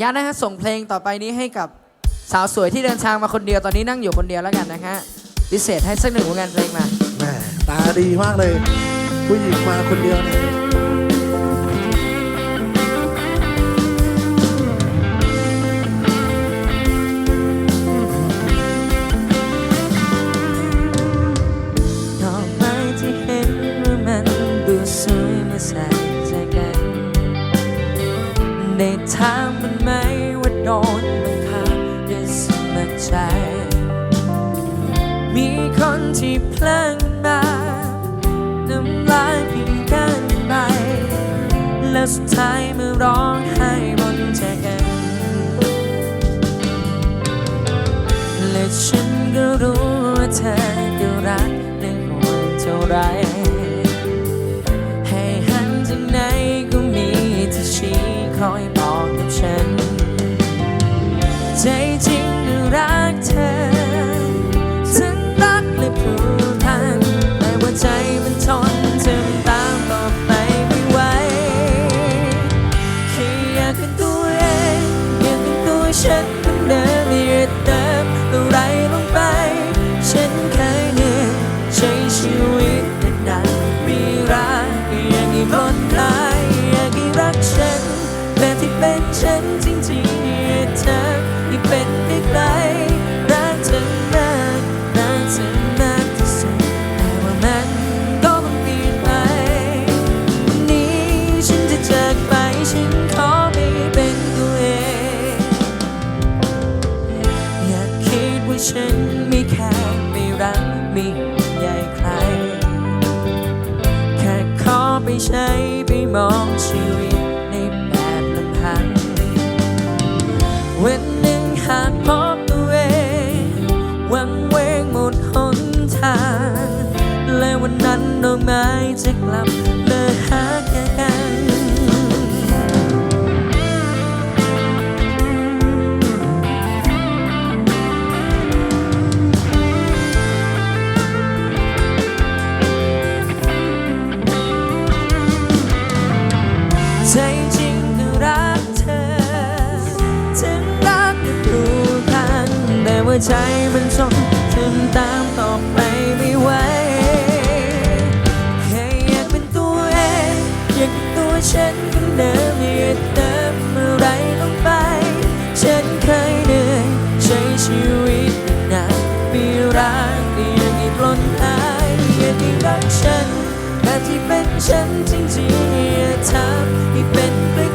ยานะฮะส่งเพลงต่อไปนี้ให้กับสาวสวยที่เดินทางมาคนเดียวตอนนี้นั่งอยู่คนเดียวแล้วกันนะฮะพิเศษให้สักหนึ่งผลงานเพลงมา แหมตาดีมากเลย ผู้หญิงมาคนเดียวเนี่ย ในทางมันไหมว่าโดนบังคับด้วยสมัครใจ มีคนที่เพลิงมาน้ำลายพิงกันไป แล้วสุดท้ายมาร้องไห้บนแจกันและฉันก็รู้ว่าเธอก็รักและห่วงเท่าไร ให้หันจากไหนก็มีที่ชี้คอย ฉันมันเดิมไม่ได้เติมอะไรลงไป ฉันเคยเหนื่อยใช้ชีวิตนานมีรักอยากให้ปลดคลายอยากให้รักฉันแบบที่เป็นฉัน ฉันไม่แค่ไม่รักไม่ใหญ่ใคร แค่ขอไปใช้ไปมองชีวิตในแบบลำพังวันหนึ่งหากพบตัวเองวังเวงหมดหนทาง และวันนั้นดอกไม้จะกลับ ใจมันทนถึงตามต่อไปไม่ไหวแค่อยากเป็นตัวเองอยากเป็นตัวฉันคนเดิมอยากเติมอะไรลงไป ฉันเคยเหนื่อยใช้ชีวิตนานๆมีรักอยากให้ปลดหายอยากให้รักฉันแบบที่เป็นฉันจริงๆอยากทำให้เป็นใก